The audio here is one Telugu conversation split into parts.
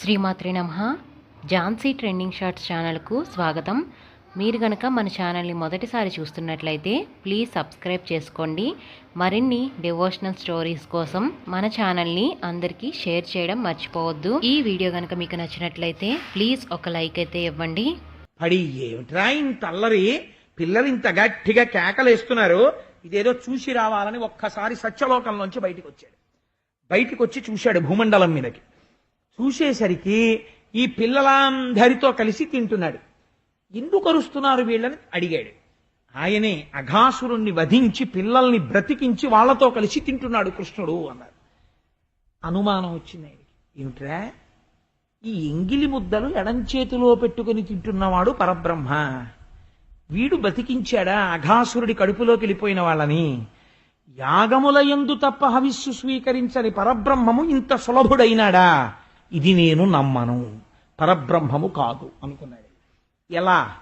శ్రీమాత్రి నమ. ఝాన్సీ ట్రెండింగ్ షార్ట్స్ ఛానల్కు స్వాగతం. మీరు గనక మన ఛానల్ని మొదటిసారి చూస్తున్నట్లయితే ప్లీజ్ సబ్స్క్రైబ్ చేసుకోండి. మరిన్ని డివోషనల్ స్టోరీస్ కోసం మన ఛానల్ని అందరికీ షేర్ చేయడం మర్చిపోవద్దు. ఈ వీడియో గనక మీకు నచ్చినట్లయితే ప్లీజ్ ఒక లైక్ అయితే ఇవ్వండి. పడి ఏమిట్రా ఇంత అల్లరి? పిల్లలు ఇంత గట్టిగా కేకలేస్తున్నారు ఇదేదో చూసి రావాలని ఒక్కసారి సత్యలోకంలోంచి బయటికి వచ్చాడు బయటికి వచ్చి చూశాడు భూమండలం మీదకి. చూసేసరికి ఈ పిల్లలందరితో కలిసి తింటున్నాడు. ఎందుకు అరుస్తున్నారు వీళ్ళని? అడిగాడు. ఆయనే అఘాసురుణ్ణి వధించి పిల్లల్ని బ్రతికించి వాళ్ళతో కలిసి తింటున్నాడు కృష్ణుడు అన్నారు. అనుమానం వచ్చింది ఆయనకి. ఏమిట్రా ఈ ఎంగిలి ముద్దలు ఎడం చేతిలో పెట్టుకుని తింటున్నవాడు పరబ్రహ్మ. వీడు బతికించాడా అఘాసురుడి కడుపులోకి వెళ్ళిపోయిన వాళ్ళని? యాగముల ఎందు తప్ప హవిస్సు స్వీకరించని పరబ్రహ్మము ఇంత సులభుడైనాడా? ఇది నేను నమ్మను. పరబ్రహ్మము కాదు అనుకున్నాడు. ఎలా?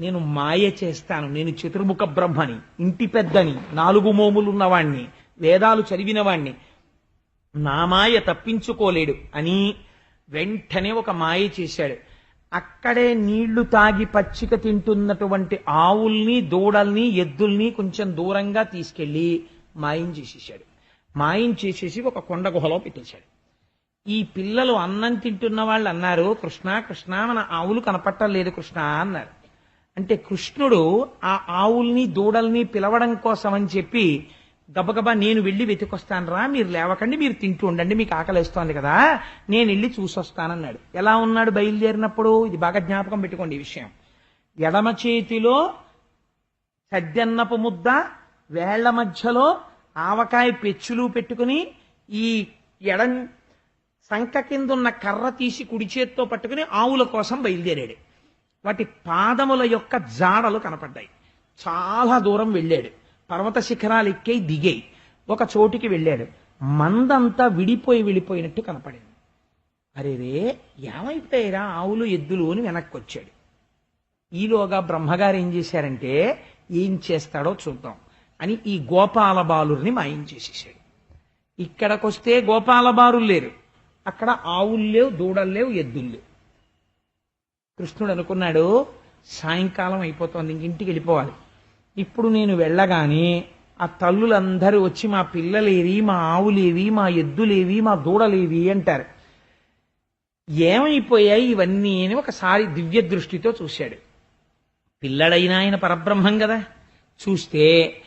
నేను మాయ చేస్తాను. నేను చతుర్ముఖ బ్రహ్మని ఇంటి పెద్దని నాలుగు మోములున్నవాణ్ణి వేదాలు చదివినవాణ్ణి. నా మాయ తప్పించుకోలేడు అని వెంటనే ఒక మాయ చేశాడు. అక్కడే నీళ్ళు తాగి పచ్చిక తింటున్నటువంటి ఆవుల్ని దూడల్ని ఎద్దుల్ని కొంచెం దూరంగా తీసుకెళ్ళి మాయం చేసేసాడు మాయం చేసేసి ఒక కొండ గుహలో పెట్టేశాడు. ఈ పిల్లలు అన్నం తింటున్న వాళ్ళు అన్నారు కృష్ణ కృష్ణ మన ఆవులు కనపట్టలేదు కృష్ణ అన్నారు. అంటే కృష్ణుడు ఆ ఆవుల్ని దూడల్ని పిలవడం కోసం అని చెప్పి గబగబా నేను వెళ్ళి వెతికొస్తాను రా మీరు లేవకండి మీరు తింటూ ఉండండి మీకు ఆకలిస్తోంది కదా నేను వెళ్ళి చూసొస్తానన్నాడు. ఎలా ఉన్నాడు బయలుదేరినప్పుడు? ఇది బాగా జ్ఞాపకం పెట్టుకోండి ఈ విషయం. ఎడమ చేతిలో సద్దెన్నపు ముద్ద వేళ్ళ మధ్యలో ఆవకాయ పెచ్చులు పెట్టుకుని ఈ ఎడం సంక కింద ఉన్న కర్ర తీసి కుడి చేత్తో పట్టుకుని ఆవుల కోసం బయలుదేరాడు. వాటి పాదముల యొక్క జాడలు కనపడ్డాయి. చాలా దూరం వెళ్ళాడు. పర్వత శిఖరాలు ఎక్కే దిగాయి. ఒక చోటికి వెళ్ళాడు. మందంతా విడిపోయి వెళ్ళిపోయినట్టు కనపడింది. అరే రే ఏమైపోయారా ఆవులు ఎద్దులు అని వెనక్కి వచ్చాడు ఈలోగా బ్రహ్మగారు ఏం చేశారంటే ఏం చేస్తాడో చూద్దాం అని ఈ గోపాల బాలుర్ని మాయం చేసేసాడు ఇక్కడికొస్తే గోపాల బారులు లేరు. అక్కడ ఆవులు లేవు దూడలు లేవు ఎద్దులు లేవు. కృష్ణుడు అనుకున్నాడు సాయంకాలం అయిపోతోంది ఇంక ఇంటికి వెళ్ళిపోవాలి. ఇప్పుడు నేను వెళ్ళగానే ఆ తల్లులందరూ వచ్చి మా పిల్లలేవి మా ఆవులేవి మా ఎద్దులేవి మా దూడలేవి అంటారు. ఏమైపోయాయి? ఇవన్నీ అని ఒకసారి దివ్య దృష్టితో చూశాడు. పిల్లడైన ఆయన పరబ్రహ్మం కదా. చూస్తే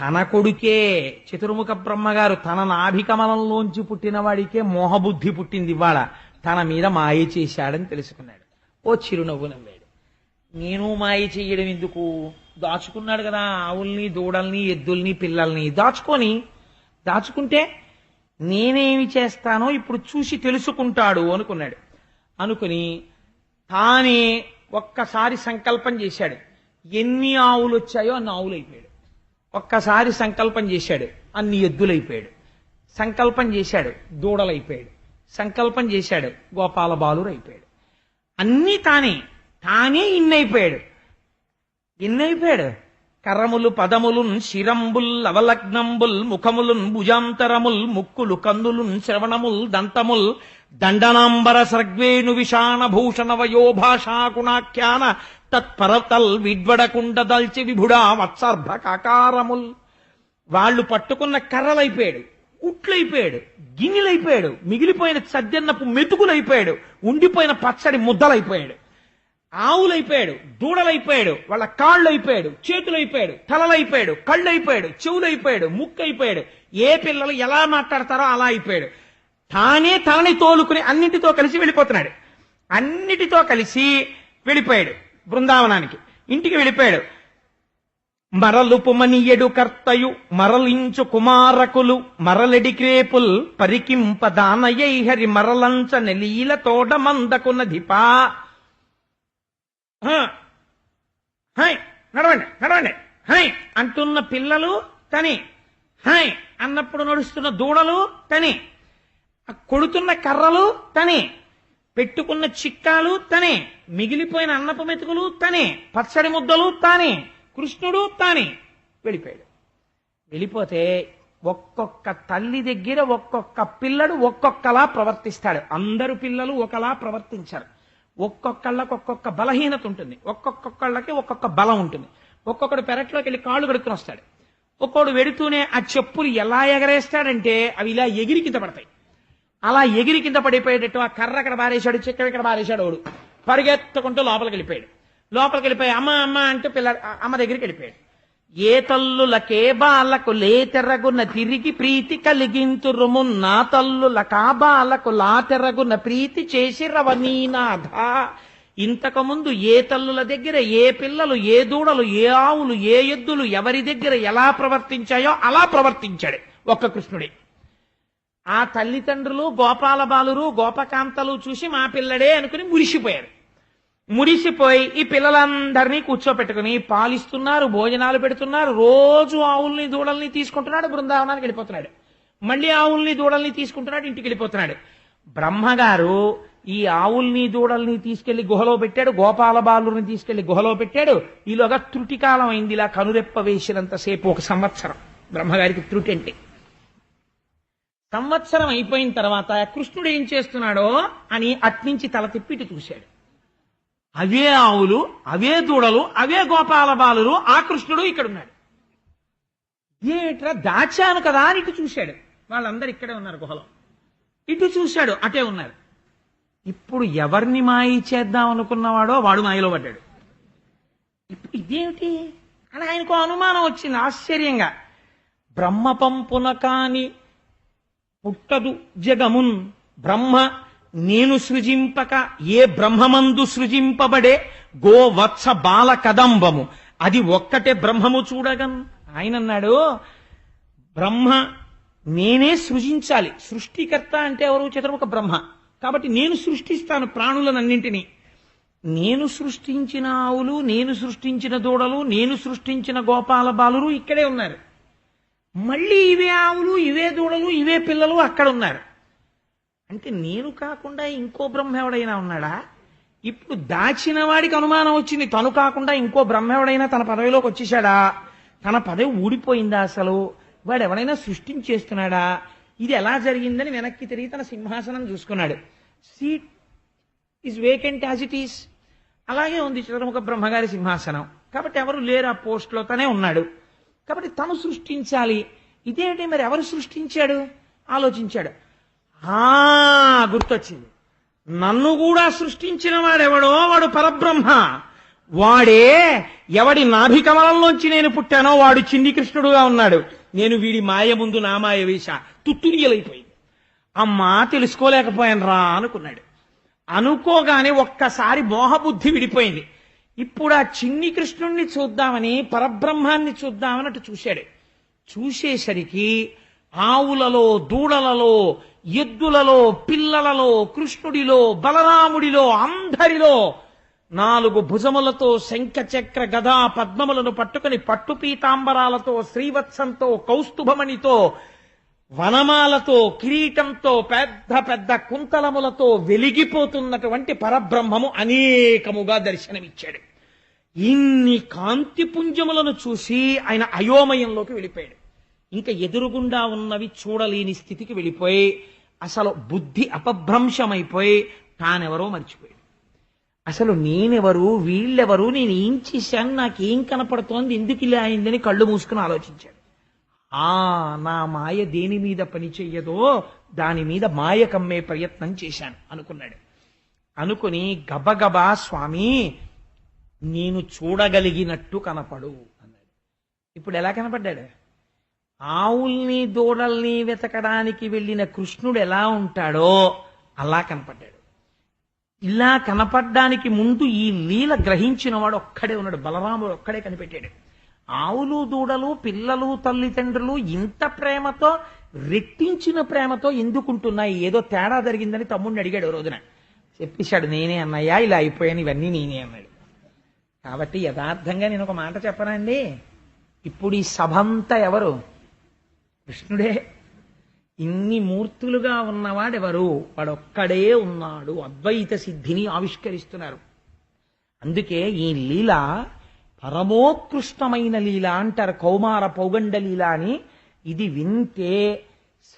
తన కొడుకే చతుర్ముఖ బ్రహ్మగారు తన నాభికమలంలోంచి పుట్టిన వాడికే మోహబుద్ధి పుట్టింది ఇవాళ. తన మీద మాయ చేశాడని తెలుసుకున్నాడు. ఓ చిరునవ్వు నవ్వాడు. నేను మాయ చేయడం ఎందుకు? దాచుకున్నాడు కదా ఆవుల్ని దూడల్ని ఎద్దుల్ని పిల్లల్ని. దాచుకొని దాచుకుంటే నేనేమి చేస్తానో ఇప్పుడు చూసి తెలుసుకుంటాడు అనుకున్నాడు. అనుకుని తానే ఒక్కసారి సంకల్పం చేశాడు. ఎన్ని ఆవులు వచ్చాయో అన్ని ఆవులు అయిపోయాడు ఒక్కసారి సంకల్పం చేశాడు. అన్ని ఎద్దులైపోయాడు. సంకల్పం చేశాడు. దూడలైపోయాడు. సంకల్పం చేశాడు. గోపాల బాలురు అయిపోయాడు అన్నీ తానే తానే ఇన్నైపోయాడు. ఇన్నైపోయాడు. కర్రములు పదములున్ శిరంబుల్ అవలగ్నంబుల్ ముఖములున్ భుజాంతరముల్ ముక్కులు కందులున్ శ్రవణముల్ దంతముల్ దండనాంబర సర్గ్వేణు విషాణ భూషణ వయోభాషాకుణాఖ్యాన తత్పరతల్ విడ్వడకుండ దల్చి విభుడా వత్సర్భ కాకారముల్ వాళ్ళు పట్టుకున్న కర్రలైపోయాడు ఉట్లైపోయాడు గిన్నెలైపోయాడు మిగిలిపోయిన సద్దెన్నపు మెతుకులైపోయాడు ఉండిపోయిన పచ్చడి ముద్దలైపోయాడు. ఆవులైపోయాడు దూడలైపోయాడు వాళ్ళ కాళ్ళు అయిపోయాడు చేతులైపోయాడు తలలైపోయాడు కళ్ళైపోయాడు చెవులైపోయాడు ముక్కైపోయాడు. ఏ పిల్లలు ఎలా మాట్లాడతారో అలా అయిపోయాడు. తానే తనని తోలుకుని అన్నిటితో కలిసి వెళ్ళిపోతున్నాడు. అన్నిటితో కలిసి వెళ్ళిపోయాడు బృందావనానికి. ఇంటికి వెళ్ళిపోయాడు. మరలుపుమనియడు కర్తయు మరలించు కుమారకులు మరలెడి క్రేపుల్ పరికింప దానయై హరి మరలంచ నెలీల తోడ మందకున్నధిపా హ, హై నడవండి నడవండి. హై అంటున్న పిల్లలు తని. హై అన్నప్పుడు నడుస్తున్న దూడలు తని. ఆ కొడుతున్న కర్రలు తనే పెట్టుకున్న చిక్కాలు తనే మిగిలిపోయిన అన్నపు మెతుకులు తనే పచ్చడి ముద్దలు తానే కృష్ణుడు తానే వెళ్ళిపోయాడు. వెళ్ళిపోతే ఒక్కొక్క తల్లి దగ్గర ఒక్కొక్క పిల్లడు ఒక్కొక్కలా ప్రవర్తిస్తాడు. అందరు పిల్లలు ఒకలా ప్రవర్తించారు. ఒక్కొక్కళ్ళకి ఒక్కొక్క బలహీనత ఉంటుంది. ఒక్కొక్కళ్ళకి ఒక్కొక్క బలం ఉంటుంది. ఒక్కొక్కడు పెరట్లోకి వెళ్ళి కాళ్ళు కడుక్కుని వస్తాడు. ఒక్కోడు వెడుతూనే ఆ చెప్పులు ఎలా ఎగరేస్తాడంటే అవి ఇలా ఎగిరి కింద పడతాయి. అలా ఎగిరి కింద పడిపోయేటట్టు ఆ కర్ర అక్కడ బారేశాడు చెక్క ఇక్కడ బారేశాడు వాడు. పరిగెత్తుకుంటూ లోపలికి వెళ్ళిపోయాడు. లోపలికి వెళ్ళిపోయి అమ్మ అమ్మ అంటూ పిల్ల అమ్మ దగ్గరికి వెళ్ళిపోయాడు. ఏ తల్లులకే బాలకు లేతెర్రగున్న తిరిగి ప్రీతి కలిగింతురుము నా తల్లుల బాలకు లాతెర్రగున్న ప్రీతి చేసి రవనీనాథ ఇంతకు ముందు ఏ తల్లుల దగ్గర ఏ పిల్లలు ఏ దూడలు ఏ ఆవులు ఏ ఎద్దులు ఎవరి దగ్గర ఎలా ప్రవర్తించాయో అలా ప్రవర్తించాడు ఒక్క కృష్ణుడే. ఆ తల్లిదండ్రులు గోపాల బాలురు గోపకాంతలు చూసి మా పిల్లడే అనుకుని మురిసిపోయారు మురిసిపోయి ఈ పిల్లలందరినీ కూర్చోపెట్టుకుని పాలిస్తున్నారు భోజనాలు పెడుతున్నారు రోజు ఆవుల్ని దూడల్ని తీసుకుంటున్నాడు బృందావనానికి వెళ్ళిపోతున్నాడు. మళ్ళీ ఆవుల్ని దూడల్ని తీసుకుంటున్నాడు ఇంటికి వెళ్ళిపోతున్నాడు. బ్రహ్మగారు ఈ ఆవుల్ని దూడల్ని తీసుకెళ్ళి గుహలో పెట్టాడు గోపాల బాలుని తీసుకెళ్ళి గుహలో పెట్టాడు. ఈలోగా త్రుటికాలం అయింది ఇలా కనురెప్ప వేసినంతసేపు ఒక సంవత్సరం. బ్రహ్మగారికి త్రుటి అంటే సంవత్సరం అయిపోయిన తర్వాత కృష్ణుడు ఏం చేస్తున్నాడో అని అట్నుంచి తల తిప్పి చూశాడు. అవే ఆవులు అవే దూడలు అవే గోపాల బాలులు ఆ కృష్ణుడు ఇక్కడ ఉన్నాడు ఏట్రా దాచాను కదా అని ఇటు చూశాడు. వాళ్ళందరూ ఇక్కడే ఉన్నారు గుహలో. ఇటు చూశాడు అటే ఉన్నారు. ఇప్పుడు ఎవరిని మాయి చేద్దాం అనుకున్నవాడో వాడు మాయలో పడ్డాడు. ఇప్పుడు ఇదేమిటి? అని ఆయనకు అనుమానం వచ్చింది ఆశ్చర్యంగా. బ్రహ్మపంపున కాని పుట్టదు జగమున్. బ్రహ్మ నేను సృజింపక ఏ బ్రహ్మమందు సృజింపబడే గోవత్స బాల కదంబము. అది ఒక్కటే బ్రహ్మము చూడగం. ఆయన అన్నాడు బ్రహ్మ నేనే సృజించాలి. సృష్టికర్త అంటే ఎవరు? చతుర్ముఖ బ్రహ్మ. కాబట్టి నేను సృష్టిస్తాను ప్రాణులనన్నింటినీ. నేను సృష్టించిన ఆవులు నేను సృష్టించిన దూడలు నేను సృష్టించిన గోపాల బాలురు ఇక్కడే ఉన్నారు. మళ్ళీ ఇవే ఆవులు ఇవే దూడలు ఇవే పిల్లలు అక్కడ ఉన్నారు అంటే నేను కాకుండా ఇంకో బ్రహ్మ ఎవడైనా ఉన్నాడా? ఇప్పుడు దాచిన వాడికి అనుమానం వచ్చింది. తను కాకుండా ఇంకో బ్రహ్మ ఎవడైనా తన పదవిలోకి వచ్చేసాడా తన పదవి ఊడిపోయిందా అసలు? వాడు ఎవడైనా సృష్టించేస్తున్నాడా? ఇది ఎలా జరిగిందని వెనక్కి తిరిగి తన సింహాసనం చూసుకున్నాడు. Seat is vacant as it is అలాగే ఉంది చంద్రముఖ బ్రహ్మగారి సింహాసనం. కాబట్టి ఎవరు లేరు ఆ పోస్ట్లో. తనే ఉన్నాడు. కాబట్టి తను సృష్టించాలి. ఇదేంటి? మరి ఎవరు సృష్టించాడు? ఆలోచించాడు. ఆ గుర్తొచ్చింది. నన్ను కూడా సృష్టించిన వాడెవడో? వాడు పరబ్రహ్మ. వాడే ఎవడి నాభికమలంలోంచి నేను పుట్టానో? వాడు చిన్ని కృష్ణుడుగా ఉన్నాడు. నేను వీడి మాయ ముందు నా మాయ వేశ తుత్తురియలైపోయింది అమ్మా తెలుసుకోలేకపోయాను రా అనుకున్నాడు. అనుకోగానే ఒక్కసారి మోహబుద్ధి విడిపోయింది. ఇప్పుడు ఆ చిన్ని కృష్ణుణ్ణి చూద్దామని పరబ్రహ్మాన్ని చూద్దామని అటు చూశాడు. చూసేసరికి ఆవులలో దూడలలో ఎద్దులలో పిల్లలలో కృష్ణుడిలో బలరాముడిలో అందరిలో నాలుగు భుజములతో శంఖ చక్ర గదా పద్మములను పట్టుకుని పట్టు పీతాంబరాలతో శ్రీవత్సంతో కౌస్తుభమణితో వనమాలతో కిరీటంతో పెద్ద పెద్ద కుంతలములతో వెలిగిపోతున్నటువంటి పరబ్రహ్మము అనేకముగా దర్శనమిచ్చాడు. ఇన్ని కాంతి పుంజములను చూసి ఆయన అయోమయంలోకి వెళ్ళిపోయాడు. ఇంకా ఎదురుగుండా ఉన్నవి చూడలేని స్థితికి వెళ్ళిపోయి అసలు బుద్ధి అపభ్రంశమైపోయి తానెవరో మర్చిపోయాడు. అసలు నేనెవరు వీళ్ళెవరు నేను ఏం చేశాను నాకేం కనపడుతోంది ఎందుకు ఇలా అయిందని కళ్ళు మూసుకుని ఆలోచించాడు. ఆ నా మాయ దేని మీద పని చెయ్యదో దాని మీద మాయ కమ్మే ప్రయత్నం చేశాను అనుకున్నాడు. అనుకుని గబగబా స్వామి నేను చూడగలిగినట్టు కనపడు అన్నాడు. ఇప్పుడు ఎలా కనపడ్డాడు? ఆవుల్ని దూడల్ని వెతకడానికి వెళ్ళిన కృష్ణుడు ఎలా ఉంటాడో అలా కనపడ్డాడు. ఇలా కనపడ్డానికి ముందు ఈ లీల గ్రహించిన వాడు ఒక్కడే ఉన్నాడు. బలరాముడు ఒక్కడే కనిపెట్టాడు. ఆవులు దూడలు పిల్లలు తల్లిదండ్రులు ఇంత ప్రేమతో రెట్టించిన ప్రేమతో ఎందుకుంటున్నాయి? ఏదో తేడా జరిగిందని తమ్ముడిని అడిగాడు రోజున. చెప్పేశాడు నేనే అన్నయ్యా ఇలా అయిపోయాను ఇవన్నీ నేనే అన్నాడు. కాబట్టి యథార్థంగా నేను ఒక మాట చెప్పనండి ఇప్పుడు ఈ సభంతా ఎవరు? కృష్ణుడే. ఇన్ని మూర్తులుగా ఉన్నవాడెవరు? వాడొక్కడే ఉన్నాడు అద్వైత సిద్ధిని ఆవిష్కరిస్తున్నారు. అందుకే ఈ లీల పరమోత్కృష్టమైన లీల అంటారు కౌమార పౌగండ లీల అని. ఇది వింటే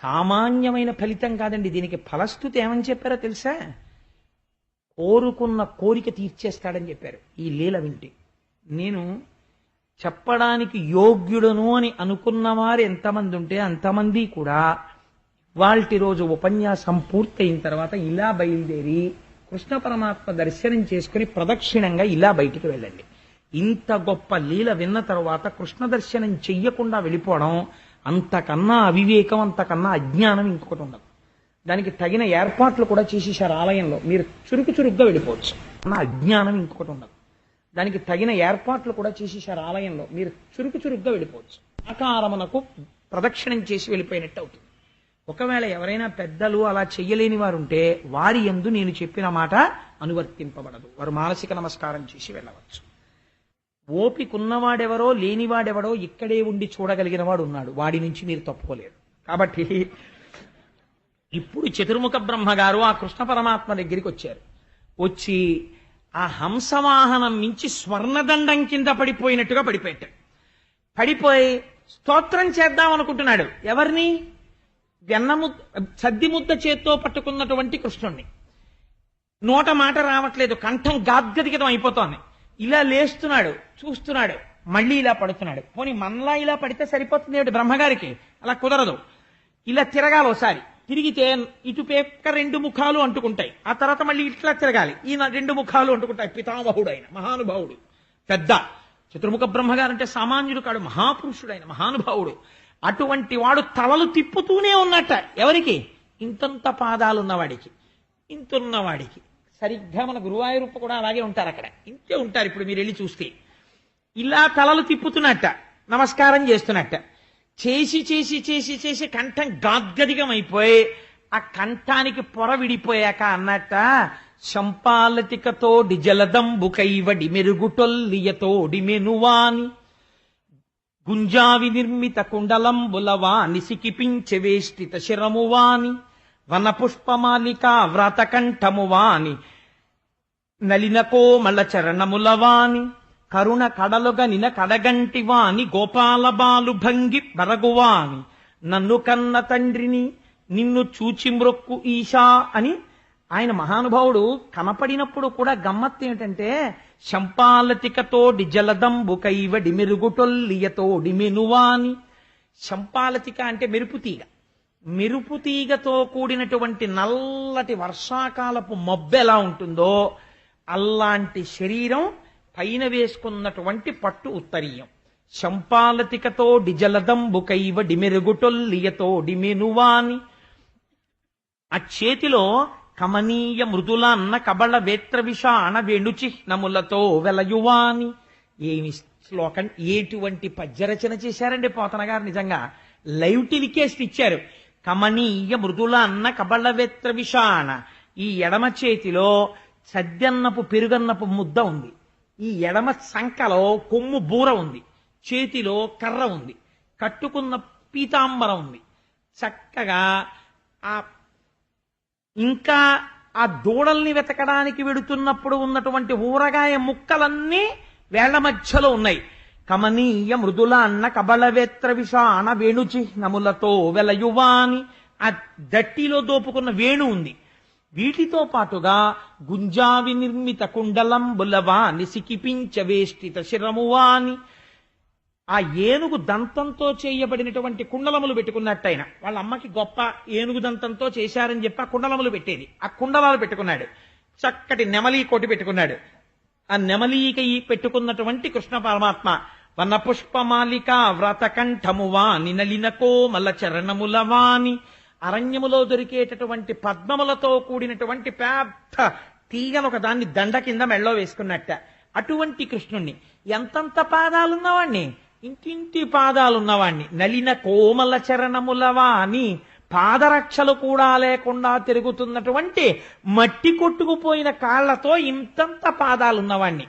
సామాన్యమైన ఫలితం కాదండి. దీనికి ఫలస్థుతి ఏమని చెప్పారో తెలుసా? కోరుకున్న కోరిక తీర్చేస్తాడని చెప్పారు. ఈ లీల వింటే నేను చెప్పడానికి యోగ్యుడను అని అనుకున్న వారు ఎంతమంది ఉంటే అంతమంది కూడా వాళ్ళటి రోజు ఉపన్యాసం పూర్తయిన తర్వాత ఇలా బయలుదేరి కృష్ణ పరమాత్మ దర్శనం చేసుకుని ప్రదక్షిణంగా ఇలా బయటికి వెళ్ళండి. ఇంత గొప్ప లీల విన్న తర్వాత కృష్ణ దర్శనం చెయ్యకుండా వెళ్ళిపోవడం అంతకన్నా అవివేకం అంతకన్నా అజ్ఞానం ఇంకొకటి ఉండదు. దానికి తగిన ఏర్పాట్లు కూడా చేసేసారు ఆలయంలో. మీరు చురుకు చురుగ్గా వెళ్ళిపోవచ్చు. అన్న అజ్ఞానం ఇంకొకటి ఉండదు. దానికి తగిన ఏర్పాట్లు కూడా చేసేసారు ఆలయంలో. మీరు చురుకు చురుగ్గా వెళ్ళిపోవచ్చు. ఆకారమునకు ప్రదక్షిణం చేసి వెళ్ళిపోయినట్టు అవుతుంది. ఒకవేళ ఎవరైనా పెద్దలు అలా చెయ్యలేని వారు ఉంటే వారి ఎందు నేను చెప్పిన మాట అనువర్తింపబడదు. వారు మానసిక నమస్కారం చేసి వెళ్ళవచ్చు. ఓపికున్నవాడెవరో లేనివాడెవడో ఇక్కడే ఉండి చూడగలిగిన వాడు ఉన్నాడు. వాడి నుంచి మీరు తప్పుకోలేరు. కాబట్టి ఇప్పుడు చతుర్ముఖ బ్రహ్మ గారు ఆ కృష్ణ పరమాత్మ దగ్గరికి వచ్చారు. వచ్చి ఆ హంసవాహనం నుంచి స్వర్ణదండం కింద పడిపోయినట్టుగా పడిపోయాడు పడిపోయి స్తోత్రం చేద్దాం అనుకుంటున్నాడు. ఎవరిని? వెన్నము సద్ది ముద్ద చేత్తో పట్టుకున్నటువంటి కృష్ణుణ్ణి. నోట మాట రావట్లేదు. కంఠం గాద్గదిగతం అయిపోతోంది. ఇలా లేస్తున్నాడు చూస్తున్నాడు మళ్ళీ ఇలా పడుతున్నాడు. పోనీ మనలా ఇలా పడితే సరిపోతుంది ఏమిటి? బ్రహ్మగారికి అలా కుదరదు. ఇలా తిరగాలి ఒకసారి. తిరిగితే ఇటు పేక రెండు ముఖాలు అంటుకుంటాయి. ఆ తర్వాత మళ్ళీ ఇట్లా తిరగాలి. ఈయన రెండు ముఖాలు అంటుకుంటాయి. పితామహుడు ఆయన మహానుభావుడు. పెద్ద. చతుర్ముఖ బ్రహ్మగారు అంటే సామాన్యుడు కాడు మహాపురుషుడు ఆయన మహానుభావుడు. అటువంటి వాడు తలలు తిప్పుతూనే ఉన్నట్ట. ఎవరికి? ఇంతంత పాదాలు ఉన్నవాడికి ఇంతున్నవాడికి. సరిగ్గా మన గురువాయూరప్ప కూడా అలాగే ఉంటారు అక్కడ. ఇంతే ఉంటారు ఇప్పుడు మీరు వెళ్ళి చూస్తే. ఇలా తలలు తిప్పుతున్నట్ట నమస్కారం చేస్తున్నట్ట. చేసి చేసి చేసి చేసి కంఠం గాద్గదిగం అయిపోయి ఆ కంఠానికి పొర విడిపోయాక అన్నట్ట శంపాలతికతోడి జలదంబుకైవడి మెరుగుటొల్లియతోడి మెనువాని గుంజావి నిర్మిత కుండలంబులవాని సికిపించె వేష్టిత శిరమువాని వనపుష్పమాలికా వ్రతకంఠమువాని నలిన కోమల చరణములవాని కరుణ కడలుగనిన కడగంటివాని గోపాలబాలు భంగి బరగువాని నన్ను కన్న తండ్రిని నిన్ను చూచి మ్రొక్కు ఈశా అని ఆయన మహానుభావుడు కనపడినప్పుడు కూడా గమ్మత్తు ఏమిటంటే శంపాలతికతోడి జలదంబు కైవడి మెరుగుటొల్లియతోడి మెనువాని శంపాలతిక అంటే మెరుపు తీగ. మెరుపు తీగతో కూడినటువంటి నల్లటి వర్షాకాలపు మబ్బు ఎలా ఉంటుందో అలాంటి శరీరం పైన వేసుకున్నటువంటి పట్టు ఉత్తరీయం. శంపాలతికతో డిజలదంబుకైవ డిమెరుగుటొల్లియతో డిమెనువాని. ఆ చేతిలో కమనీయ మృదుల అన్న కబళ వేత్ర విషాణ వేణుచిహ్నములతో వెలయువాని. ఏమి శ్లోకం? ఎటువంటి పద్యరచన చేశారండి పోతన గారు? నిజంగా లైవ్ టెలికేస్ట్ ఇచ్చారు. కమనీయ మృదుల అన్న కబళవేత్ర విషాణ. ఈ ఎడమ చేతిలో సద్యన్నపు పెరుగన్నపు ముద్ద ఉంది. ఈ ఎడమ సంకలో కొమ్ము బూర ఉంది. చేతిలో కర్ర ఉంది. కట్టుకున్న పీతాంబరం ఉంది. చక్కగా ఆ ఇంకా ఆ దూడల్ని వెతకడానికి వెడుతున్నప్పుడు ఉన్నటువంటి ఊరగాయ ముక్కలన్నీ వేళ్ళ మధ్యలో ఉన్నాయి. కమనీయ మృదుల అన్న కబళవేత్ర విషాణ వేణు చిహ్నములతో వెలయువాని. ఆ దట్టిలో దోపుకున్న వేణు ఉంది. వీటితో పాటుగా గుంజావి నిర్మిత కుండలంబులవాని సికిపించ వేష్టిత శిరమువాని. ఆ ఏనుగు దంతంతో చేయబడినటువంటి కుండలములు పెట్టుకున్నట్టయిన. వాళ్ళ అమ్మకి గొప్ప ఏనుగు దంతంతో చేశారని చెప్పి ఆ కుండలములు పెట్టేది. ఆ కుండలాలు పెట్టుకున్నాడు. చక్కటి నెమలి కోటి పెట్టుకున్నాడు. ఆ నెమలీక ఈ పెట్టుకున్నటువంటి కృష్ణ పరమాత్మ వన వ్రతకంఠమువా వ్రతకంఠమువాని కోమల చరణములవాని అరణ్యములో దొరికేటటువంటి పద్మములతో కూడినటువంటి పెద్ద తీగను ఒక దాన్ని దండ కింద మెళ్ళో వేసుకున్నట్ట. అటువంటి కృష్ణుణ్ణి. ఎంతంత పాదాలున్నవాణ్ణి? ఇంటింటి పాదాలున్నవాణ్ణి. నలిన కోమల చరణములవా అని పాదరక్షలు కూడా లేకుండా తిరుగుతున్నటువంటి మట్టి కొట్టుకుపోయిన కాళ్ళతో ఇంతంత పాదాలున్నవాణ్ణి.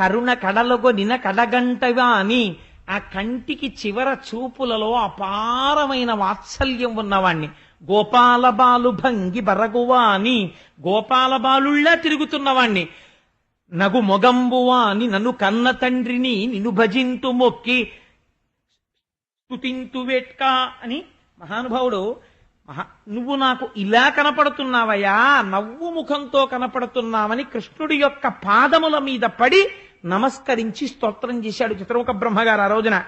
కరుణ కడలగొనిన కడగంటగా అని ఆ కంటికి చివర చూపులలో అపారమైన వాత్సల్యం ఉన్నవాణ్ణి. గోపాలబాలు భంగి బరగువా అని గోపాలబాలుళ్ళ తిరుగుతున్నవాణ్ణి. నగు మొగంబువా అని నన్ను కన్న తండ్రిని నిన్ను భజింతు మొక్కి. తుతింతు వేట్కా అని మహానుభావుడు మహా నువ్వు నాకు ఇలా కనపడుతున్నావయ్యా నవ్వు ముఖంతో కనపడుతున్నావని కృష్ణుడి యొక్క పాదముల మీద పడి నమస్కరించి స్తోత్రం చేశాడు చిత్రముఖ బ్రహ్మగారు ఆ రోజున.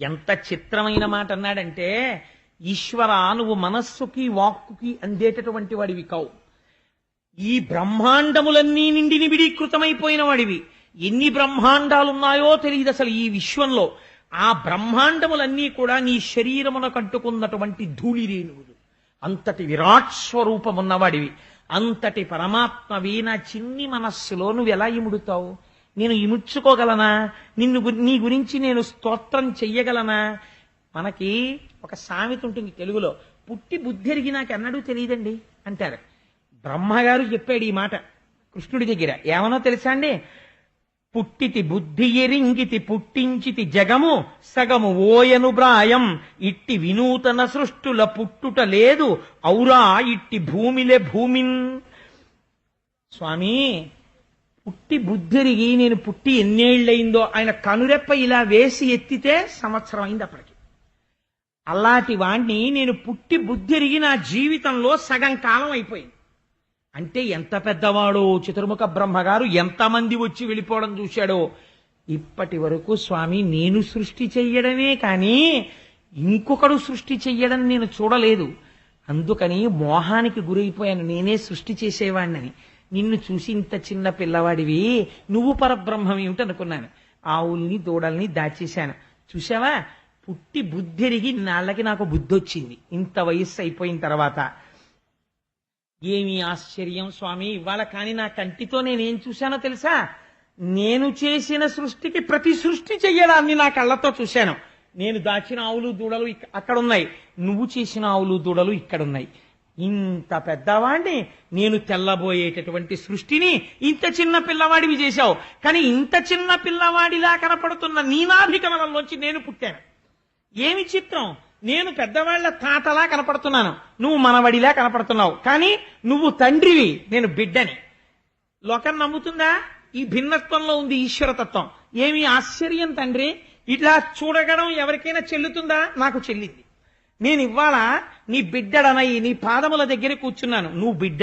ఎంత చిత్రమైన మాట అన్నాడంటే ఈశ్వర నువ్వు మనస్సుకి వాక్కుకి అందేటటువంటి వాడివి కావు. ఈ బ్రహ్మాండములన్నీ నిండి నిబిడీకృతమైపోయిన వాడివి ఎన్ని బ్రహ్మాండాలున్నాయో తెలియదు అసలు ఈ విశ్వంలో. ఆ బ్రహ్మాండములన్నీ కూడా నీ శరీరమున కంటుకున్నటువంటి ధూళి రేణువులు అంతటి విరాట్ స్వరూపమున్నవాడివి అంతటి పరమాత్మవి నా చిన్ని మనస్సులో నువ్వు ఎలా ఇముడుతావు? నేను ఇముడ్చుకోగలనా నిన్ను గు- నీ గురించి నేను స్తోత్రం చెయ్యగలనా? మనకి ఒక సామెత ఉంటుంది తెలుగులో. పుట్టి బుద్ధి ఎరిగి నాకు ఎన్నడూ తెలియదండి అంటారు. బ్రహ్మగారు చెప్పాడు ఈ మాట కృష్ణుడి దగ్గర. ఏమనో తెలుసా అండి? పుట్టితి బుద్ధి ఎరింగితి పుట్టించితి జగము సగము ఓయను బ్రాయం. ఇట్టి వినూతన సృష్టుల పుట్టుట లేదు ఔరా ఇట్టి భూమిలే భూమిన్. స్వామి పుట్టి బుద్ధిరిగి నేను పుట్టి ఎన్నేళ్ళయిందో ఆయన కనురెప్ప ఇలా వేసి ఎత్తితే సంవత్సరం అయింది అప్పటికి. అలాంటి వాణ్ణి నేను పుట్టి బుద్ధిరిగి నా జీవితంలో సగం కాలం అయిపోయింది. అంటే ఎంత పెద్దవాడో చతుర్ముఖ బ్రహ్మగారు ఎంతమంది వచ్చి వెళ్ళిపోవడం చూశాడో ఇప్పటి వరకు స్వామి నేను సృష్టి చెయ్యడమే కానీ ఇంకొకడు సృష్టి చెయ్యడం నేను చూడలేదు. అందుకని మోహానికి గురైపోయాను. నేనే సృష్టి చేసేవాడిని నిన్ను చూసి ఇంత చిన్న పిల్లవాడివి. నువ్వు పరబ్రహ్మం ఏమిటి అనుకున్నాను. ఆవుల్ని దూడల్ని దాచేశాను. చూసావా పుట్టి బుద్ధిరిగి నాళ్ళకి నాకు బుద్ధి వచ్చింది ఇంత వయస్సు అయిపోయిన తర్వాత. ఏమి ఆశ్చర్యం స్వామి ఇవాళ కానీ నా కంటితో నేనేం చూశానో తెలుసా? నేను చేసిన సృష్టికి ప్రతి సృష్టి చెయ్యడాన్ని నా కళ్ళతో చూశాను. నేను దాచిన ఆవులు దూడలు అక్కడున్నాయి. అక్కడ ఉన్నాయి నువ్వు చేసిన ఆవులు దూడలు ఇక్కడ ఉన్నాయి ఇంత పెద్దవాడిని నేను తెల్లబోయేటటువంటి సృష్టిని ఇంత చిన్న పిల్లవాడివి చేశావు. కానీ ఇంత చిన్న పిల్లవాడిలా కనపడుతున్న నీనాభికమలంలోంచి నేను పుట్టాను. ఏమి చిత్రం? నేను పెద్దవాళ్ళ తాతలా కనపడుతున్నాను. నువ్వు మనవడిలా కనపడుతున్నావు. కానీ నువ్వు తండ్రివి నేను బిడ్డని. లోకం నమ్ముతుందా? ఈ భిన్నత్వంలో ఉంది ఈశ్వరతత్వం. ఏమి ఆశ్చర్యం తండ్రి? ఇట్లా చూడగడం ఎవరికైనా చెల్లుతుందా? నాకు చెల్లింది. నేను ఇవాళ నీ బిడ్డడనై నీ పాదముల దగ్గర కూర్చున్నాను. నువ్వు బిడ్డ